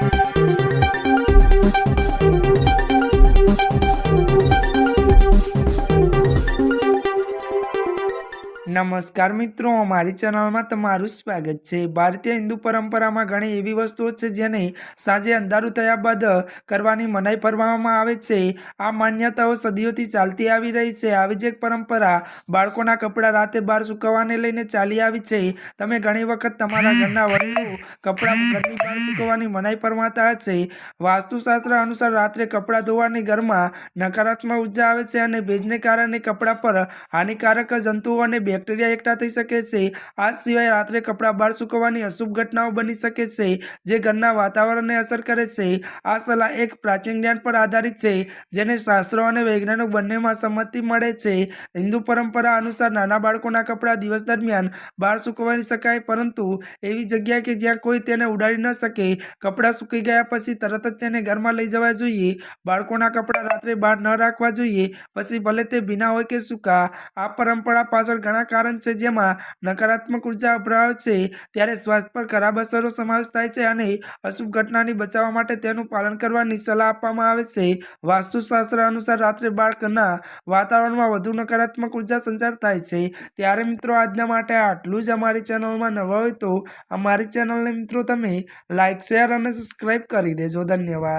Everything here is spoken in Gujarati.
Thank you. નમસ્કાર મિત્રો, અમારી ચેનલમાં તમારું સ્વાગત છે. ભારતીય હિન્દુ પરંપરામાં ઘણી એવી વસ્તુઓ છે જેને સાંજે અંધારું થયા બાદ કરવાની મનાઈ ફરવામાં આવે છે. આ માન્યતાઓ સદીઓથી ચાલતી આવી રહી છે. આવી જ એક પરંપરા બાળકોના કપડાં રાતે બહાર સૂકવવાને લઈને ચાલી આવી છે. તમે ઘણી વખત તમારા ઘરના વડીલો કપડાં ઘરની બહાર સૂકવવાની મનાઈ ફરમાતા છે વાસ્તુશાસ્ત્ર અનુસાર રાત્રે કપડાં ધોવાની ઘરમાં નકારાત્મક ઊર્જા આવે છે અને ભેજને કારણે કપડાં પર હાનિકારક જંતુઓ અને બેક્ટેરિયા એકઠા થઈ શકે છે. આ સિવાય રાત્રે કપડાં બહાર સૂકવવાની અશુભ ઘટનાઓ બની શકે છે, જે ઘરના વાતાવરણને અસર કરે છે. આ સલાહ એક પ્રાચીન જ્ઞાન પર આધારિત છે, જેને શાસ્ત્રો અને વૈજ્ઞાનિક બંનેમાં સંમતિ મળે છે. હિન્દુ પરંપરા અનુસાર નાના બાળકોના કપડાં દિવસ દરમિયાન બહાર સૂકવી શકાય, પરંતુ એવી જગ્યા કે જ્યાં કોઈ તેને ઉડાડી ન શકે. કપડાં સૂકી ગયા પછી તરત જ તેને ઘરમાં લઈ જવા જોઈએ. બાળકોના કપડાં રાત્રે બહાર ન રાખવા જોઈએ, પછી ભલે તે ભીના હોય કે સૂકા. આ પરંપરા પાછળ ઘણા કારણ છે, જેમાં નકારાત્મક ઊર્જા અભાવ છે, ત્યારે સ્વાસ્થ્ય પર ખરાબ અસરો સમાવેશ થાય છે અને અશુભ ઘટનાની બચાવવા માટે તેનું પાલન કરવાની સલાહ આપવામાં આવે છે. વાસ્તુશાસ્ત્ર અનુસાર રાત્રે બાળકના વાતાવરણમાં વધુ નકારાત્મક ઊર્જા સંચાર થાય છે. ત્યારે મિત્રો, આજના માટે આટલું જ અમારી ચેનલમાં નવા હોય તો અમારી ચેનલને મિત્રો તમે લાઇક શેર અને સબસ્ક્રાઈબ કરી દેજો. ધન્યવાદ.